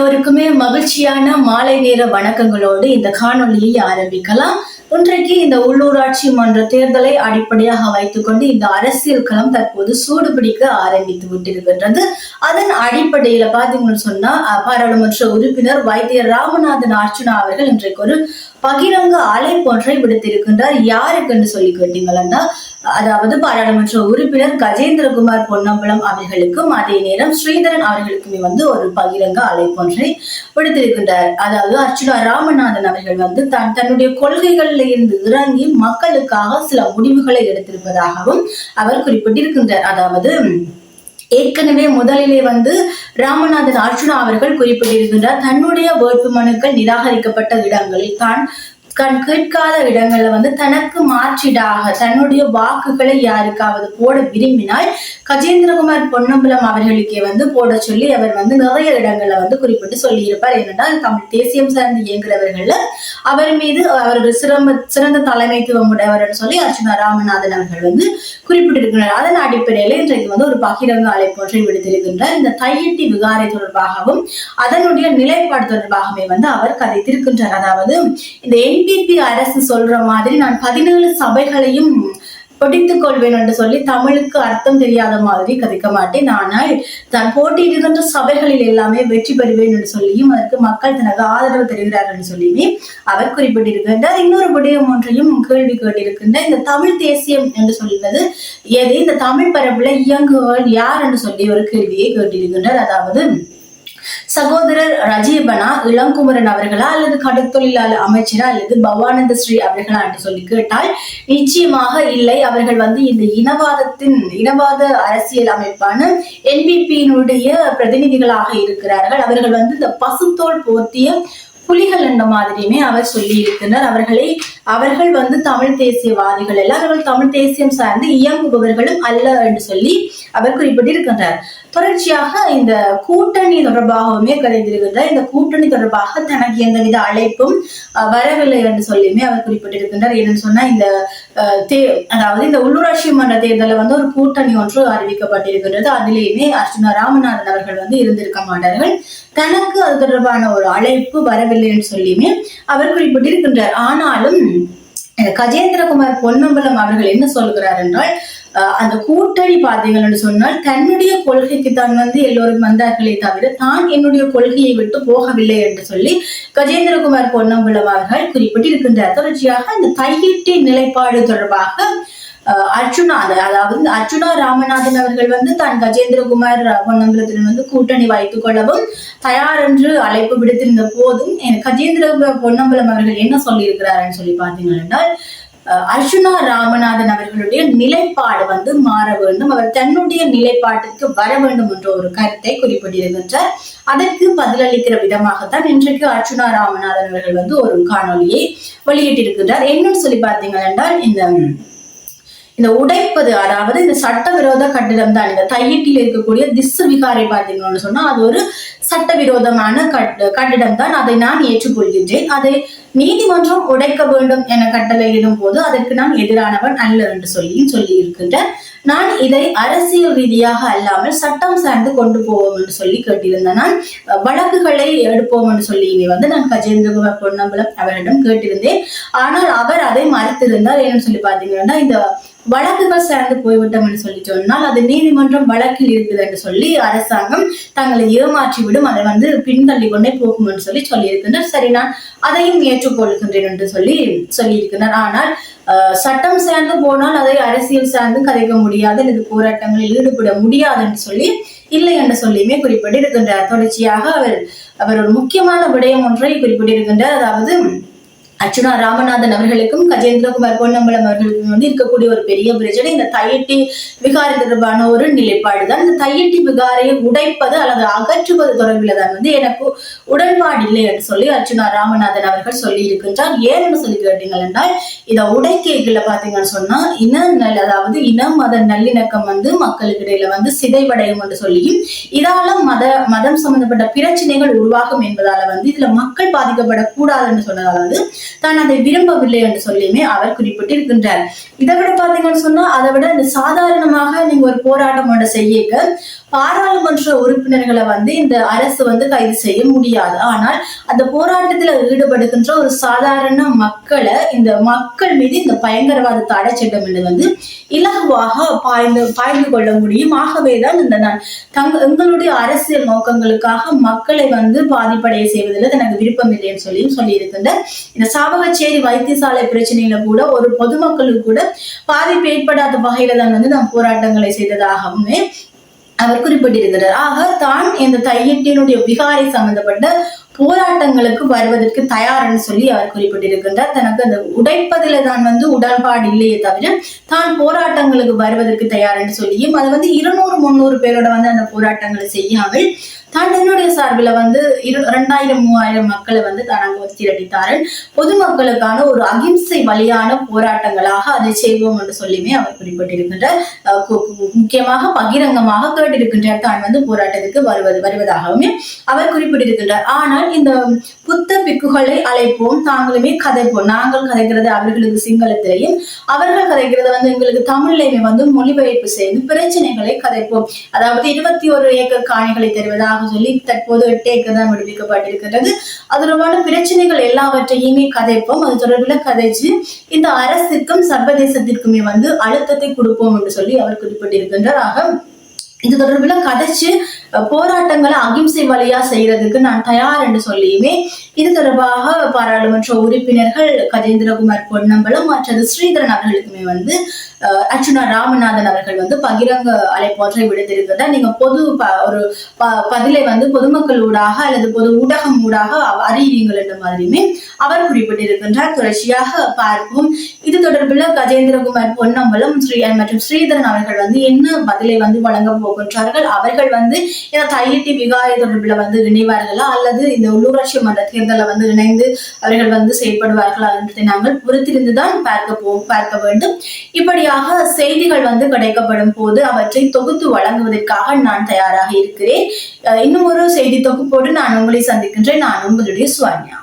எல்லோருக்குமே மகிழ்ச்சியான மாலை நேர வணக்கங்களோடு இந்த காணொலியை ஆரம்பிக்கலாம். இன்றைக்கு இந்த உள்ளூராட்சி மன்ற தேர்தலை அடிப்படையாக வைத்துக்கொண்டு இந்த அரசியல் களம் தற்போது சூடுபிடிக்க ஆரம்பித்து விட்டிருக்கின்றது. அதன் அடிப்படையில பாத்தீங்கன்னு சொன்னா பாராளுமன்ற உறுப்பினர் வைத்தியர் ராமநாதன் அர்ச்சுனா அவர்கள் இன்றைக்கு ஒரு பகிரங்க அழைப்பொன்றை விடுத்திருக்கின்றார். யாருக்குன்னு சொல்லி கேட்டீங்கன்னா அதாவது பாராளுமன்ற உறுப்பினர் கஜேந்திரகுமார் பொன்னம்பலம் அவர்களுக்கும் அதே நேரம் ஸ்ரீதரன் அவர்களுக்குமே வந்து ஒரு பகிரங்க அழைப்பொன்றை விடுத்திருக்கின்றார். அதாவது அர்ச்சுனா ராமநாதன் அவர்கள் வந்து தான் தன்னுடைய கொள்கைகளில் இருந்து இறங்கி மக்களுக்காக சில முடிவுகளை எடுத்திருப்பதாகவும் அவர் குறிப்பிட்டிருக்கின்றார். அதாவது ஏற்கனவே முதலிலே வந்து ராமநாதன் அர்ஜுனா அவர்கள் குறிப்பிட்டிருக்கின்றார் தன்னுடைய வேட்பு மனுக்கள் நிராகரிக்கப்பட்ட இடங்களில் தான் கண் கேட்காத இடங்கள்ல வந்து தனக்கு மாற்றிடாக தன்னுடைய வாக்குகளை யாருக்காவது போட விரும்பினால் கஜேந்திரகுமார் பொன்னம்பலம் அவர்களுக்கே வந்து போட சொல்லி அவர் வந்து நிறைய இடங்கள்ல வந்து குறிப்பிட்டு சொல்லியிருப்பார். ஏனென்றால் தமிழ் தேசியம் சார்ந்து இயங்குகிறவர்கள்ல அவர் மீது அவர் ஒரு சிறந்த சிறந்த தலைமைத்துவம் உடையவர் சொல்லி அர்ச்சுனா ராமநாதன் அவர்கள் வந்து குறிப்பிட்டிருக்கிறார். அதன் அடிப்படையில் இன்றைக்கு வந்து ஒரு பகிரங்க அழைப்பொன்றை விடுத்திருக்கின்றார். இந்த தையிட்டி விகாரை தொடர்பாகவும் அதனுடைய நிலைப்பாடு தொடர்பாகவே வந்து அவர் கதைத்திருக்கின்றார். அதாவது இந்த என்பிபி அரசு சொல்ற மாதிரி நான் பதினேழு சபைகளையும் பிடித்துக் கொள்வேன் என்று சொல்லி தமிழுக்கு அர்த்தம் தெரியாத மாதிரி கதைக்க மாட்டேன். ஆனால் தான் போட்டியிடுகின்ற சபைகளில் எல்லாமே வெற்றி பெறுவேன் என்று சொல்லியும் அதற்கு மக்கள் தனக்கு ஆதரவு தருகிறார்கள் என்று சொல்லியுமே அவர் குறிப்பிட்டிருக்கின்றார். இன்னொரு விடயம் ஒன்றையும் கேள்வி கேட்டிருக்கின்ற இந்த தமிழ் தேசியம் என்று சொல்லுவது எது? இந்த தமிழ் பரப்புல இயங்குகள் யார் என்று சொல்லி ஒரு கேள்வியை கேட்டிருக்கின்றார். அதாவது சகோதரர் ரஜீபனா இளங்குமரன் அவர்களா அல்லது கடற்தொழிலாளர் அமைச்சரா அல்லது பவானந்த ஸ்ரீ அவர்களா என்று சொல்லி கேட்டால் நிச்சயமாக இல்லை. அவர்கள் வந்து இந்த இனவாதத்தின் இனவாத அரசியல் அமைப்பான என்பிபியினுடைய பிரதிநிதிகளாக இருக்கிறார்கள். அவர்கள் வந்து இந்த பசுத்தோல் போர்த்திய புலிகள் என்ற மாதிரியுமே அவர் சொல்லி இருக்கிறார். அவர்களை அவர்கள் வந்து தமிழ் தேசியவாதிகள் எல்லாம் அவர்கள் தமிழ் தேசியம் சார்ந்து இயங்குபவர்களும் அல்ல என்று சொல்லி அவர் குறிப்பிட்டிருக்கின்றார். தொடர்ச்சியாக இந்த கூட்டணி தொடர்பாகவுமே கலைந்திருக்கின்றார் இந்த கூட்டணி தொடர்பாக தனக்கு எந்தவித அழைப்பும் வரவில்லை என்று சொல்லியுமே அவர் குறிப்பிட்டிருக்கின்றார். என்னன்னு சொன்னா இந்த தே அதாவது இந்த உள்ளூராட்சி மன்ற தேர்தலில் வந்து ஒரு கூட்டணி ஒன்று அறிவிக்கப்பட்டிருக்கின்றது. அதிலேயுமே அர்ஜுனா ராமநாதன் அவர்கள் வந்து இருந்திருக்க மாட்டார்கள். தனக்கு அது தொடர்பான ஒரு அழைப்பு வரவில்லை என்று சொல்லியுமே அவர் குறிப்பிட்டிருக்கின்றார். ஆனாலும் கஜேந்திரகுமார் பொன்னம்பலம் அவர்கள் என்ன சொல்கிறார் என்றால் அந்த கூட்டணி பார்த்தீங்கள் என்று சொன்னால் தன்னுடைய கொள்கைக்கு தான் வந்து எல்லோரும் வந்தார்களே தவிர தான் என்னுடைய கொள்கையை விட்டு போகவில்லை என்று சொல்லி கஜேந்திரகுமார் பொன்னம்பலம் அவர்கள் குறிப்பிட்டிருக்கின்றார். தொடர்ச்சியாக இந்த கையீட்டு நிலைப்பாடு தொடர்பாக அஹ், அர்ஜுனா அதாவது அர்ஜுனா ராமநாதன் அவர்கள் வந்து தான் கஜேந்திரகுமார் பொன்னம்பலத்துடன் வந்து கூட்டணி வைத்துக் கொள்ளவும் தயார் என்று அழைப்பு விடுத்திருந்த போதும் எனக்கு கஜேந்திர பொன்னம்பலம் அவர்கள் என்ன சொல்லியிருக்கிறாருன்னு சொல்லி பார்த்தீங்கன்னா அர்ஜுனா ராமநாதன் அவர்களுடைய நிலைப்பாடு வந்து மாற வேண்டும். அவர் தன்னுடைய நிலைப்பாட்டுக்கு வர வேண்டும் என்ற ஒரு கருத்தை குறிப்பிட்டிருக்கின்றார். அதற்கு பதிலளிக்கிற விதமாகத்தான் இன்றைக்கு அர்ஜுனா ராமநாதன் அவர்கள் வந்து ஒரு காணொளியை வெளியிட்டிருக்கின்றார். என்னன்னு சொல்லி பார்த்தீங்க என்றால் இந்த இந்த உடைப்பது அதாவது இந்த சட்டவிரோத கட்டிடம் தான் இந்த தையீட்டில் இருக்கக்கூடிய திசு விகாரை பார்த்தீங்கன்னு சொன்னா அது ஒரு சட்டவிரோதமான கட் கட்டிடம் தான். அதை நான் ஏற்றுக்கொள்கின்றேன். அதை நீதிமன்றம் உடைக்க வேண்டும் என கட்டளையிடும் போது அதற்கு நான் எதிரானவன் அல்ல என்று சொல்லியும் சொல்லி இருக்கின்றேன் நான் இதை அரசியல் ரீதியாக அல்லாமல் சட்டம் சார்ந்து கொண்டு போவோம் என்று சொல்லி கேட்டிருந்தேன் நான் வழக்குகளை எடுப்போம் என்று சொல்லி இங்கே வந்து நான் கஜேந்திர பொன்னம்பலம் அவரிடம் கேட்டிருந்தேன். ஆனால் அவர் அதை மறுத்திருந்தார் ஏன்னு சொல்லி பாத்தீங்கன்னா இந்த வழக்குகள் சார்ந்து போய்விட்டோம் என்று சொல்லி சொன்னால் அது நீதிமன்றம் வழக்கில் இருக்குது என்று சொல்லி அரசாங்கம் தங்களை ஏமாற்றி விடும் அதை வந்து பின்தள்ளி கொண்டே போகும் என்று சொல்லி சொல்லியிருக்கின்றனர் சரி நான் அதையும் ஏற்றுக்கொள்கின்றேன் என்று சொல்லி சொல்லியிருக்கிறார் ஆனால் அஹ், சட்டம் சார்ந்து போனால் அதை அரசியல் சார்ந்து கதைக்க முடியாது அல்லது போராட்டங்களில் ஈடுபட முடியாது என்று சொல்லி இல்லை என்று சொல்லியுமே குறிப்பிட்டிருக்கின்றார். தொடர்ச்சியாக அவர் அவர் ஒரு முக்கியமான விடயம் ஒன்றை குறிப்பிட்டிருக்கின்றார். அதாவது அர்ச்சுனா ராமநாதன் அவர்களுக்கும் கஜேந்திரகுமார் பொன்னம்பலம் அவர்களுக்கும் வந்து இருக்கக்கூடிய ஒரு பெரிய பிரச்சனை. இந்த தையட்டி விகாரை தொடர்பான ஒரு நிலைப்பாடு தான் இந்த தையட்டி விகாரையை உடைப்பது அல்லது அகற்றுவது தொடர்பில் தான் வந்து எனக்கு உடன்பாடு இல்லை என்று சொல்லி அர்ச்சுனா ராமநாதன் அவர்கள் சொல்லி இருக்கின்றார். ஏன்னு சொல்லி கேட்டீங்கள் என்றால் இதை உடைக்கைகளை பாத்தீங்கன்னு சொன்னா இன நல் அதாவது இன மத நல்லிணக்கம் வந்து மக்களுக்கு இடையில வந்து சிதைவடையும் என்று சொல்லியும் இதால மத மதம் சம்பந்தப்பட்ட பிரச்சனைகள் உருவாகும் என்பதால வந்து இதுல மக்கள் பாதிக்கப்படக்கூடாது என்று சொன்னதால வந்து தான் அதை விரும்பவில்லை என்று சொல்லியுமே அவர் குறிப்பிட்டிருக்கின்றார். இதை விட பாத்தீங்கன்னு சொன்னா அதை விட இந்த சாதாரணமாக நீங்க ஒரு போராட்டம் ஒன்று செய்ய பாராளுமன்ற உறுப்பினர்களை வந்து இந்த அரசு வந்து கைது செய்ய முடியாது. ஆனால் அந்த போராட்டத்துல ஈடுபடுகின்ற ஒரு சாதாரண மக்களை இந்த மக்கள் மீது இந்த பயங்கரவாத தடை சட்டம் என்று வந்து இலகுவாக பாய்ந்து பாய்ந்து கொள்ள முடியும். ஆகவேதான் இந்த நான் தங்க எங்களுடைய அரசியல் நோக்கங்களுக்காக மக்களை வந்து பாதிப்படைய செய்வதில் எனக்கு விருப்பம் இல்லைன்னு சொல்லியும் சொல்லியிருக்கின்ற இந்த சாவகச்சேரி வைத்தியசாலை பிரச்சனையில கூட ஒரு பொதுமக்களுக்கு கூட பாதிப்பு ஏற்படாத வகையில தான் வந்து நாம் போராட்டங்களை செய்ததாகவுமே அவர் குறிப்பிட்டிருக்கிறார் ஆக தான் இந்த தையட்டினுடைய விகாரை சம்பந்தப்பட்ட போராட்டங்களுக்கு வருவதற்கு தயார்னு சொல்லி அவர் குறிப்பிட்டிருக்கின்றார். தனக்கு அந்த உடைப்பதில தான் வந்து உடன்பாடு இல்லையே தவிர தான் போராட்டங்களுக்கு வருவதற்கு தயார்னு சொல்லியும் அது வந்து இருநூறு முந்நூறு பேரோட வந்து அந்த போராட்டங்களை செய்யாமல் தான் என்னுடைய சார்பில் வந்து இரு ரெண்டாயிரம் மூவாயிரம் மக்களை வந்து தான் அங்கு திரட்டித்தாரன் பொதுமக்களுக்கான ஒரு அகிம்சை வழியான போராட்டங்களாக அதை செய்வோம் என்று சொல்லியுமே அவர் குறிப்பிட்டிருக்கின்ற முக்கியமாக பகிரங்கமாக கேட்டிருக்கின்றார். தான் வந்து போராட்டத்துக்கு வருவது வருவதாகவுமே அவர் குறிப்பிட்டிருக்கின்றார். ஆனால் இந்த புத்த பிக்குகளை அழைப்போம் தாங்களுமே கதைப்போம். நாங்கள் கதைக்கிறது அவர்களுக்கு சிங்களத்திலையும் அவர்கள் கதைக்கிறது வந்து எங்களுக்கு தமிழ்லையுமே வந்து மொழிபெயர்ப்பு செய்து பிரச்சனைகளை கதைப்போம். அதாவது இருபத்தி ஒரு ஏக்கர் காணிகளை தருவதாக சொல்லி தற்போது எட்டு ஏக்கர் தான் விடுவிக்கப்பட்டிருக்கிறது அது தொடர்பான பிரச்சனைகள் எல்லாவற்றையுமே கதைப்போம். அது தொடர்பில் கதைச்சு இந்த அரசுக்கும் சர்வதேசத்திற்குமே வந்து அழுத்தத்தை கொடுப்போம் என்று சொல்லி அவர் குறிப்பிட்டிருக்கின்றார் ஆக இது தொடர்பில் கதைச்சு போராட்டங்களை அகிம்சை வழியா செய்யறதுக்கு நான் தயார் என்று சொல்லியுமே இது தொடர்பாக பாராளுமன்ற உறுப்பினர்கள் கஜேந்திரகுமார் பொன்னம்பலம் மற்றது ஸ்ரீதரன் அவர்களுக்குமே வந்து அஹ், அர்ச்சுனா ராமநாதன் அவர்கள் வந்து பகிரங்க அழைப்பொன்றை விடுத்திருக்கிறார் நீங்க பொது ப- ஒரு ப- பதிலை வந்து பொதுமக்கள் ஊடாக அல்லது பொது ஊடகம் ஊடாக அறியுங்கள் என்ற மாதிரியுமே அவர் குறிப்பிட்டிருக்கின்றார். தொடர்ச்சியாக பார்ப்போம். இது தொடர்பில் கஜேந்திரகுமார் பொன்னம்பலம் ஸ்ரீ மற்றும் ஸ்ரீதரன் அவர்கள் வந்து என்ன பதிலை வந்து வழங்க போகின்றார்கள் அவர்கள் வந்து இந்த தையிட்டி விகாரை தொடர்பில் வந்து இணைவார்களா? அல்லது இந்த உள்ளூராட்சி மன்ற தேர்தலில் வந்து இணைந்து அவர்கள் வந்து செயல்படுவார்களா என்பதை நாங்கள் பொறுத்திருந்துதான் பார்க்க போ பார்க்க வேண்டும். இப்படியாக செய்திகள் வந்து கிடைக்கப்படும் போது அவற்றை தொகுத்து வழங்குவதற்காக நான் தயாராக இருக்கிறேன். இன்னும் ஒரு செய்தி தொகுப்போடு நான் உங்களை சந்திக்கின்றேன். நான் உங்களுடைய சுவாமியா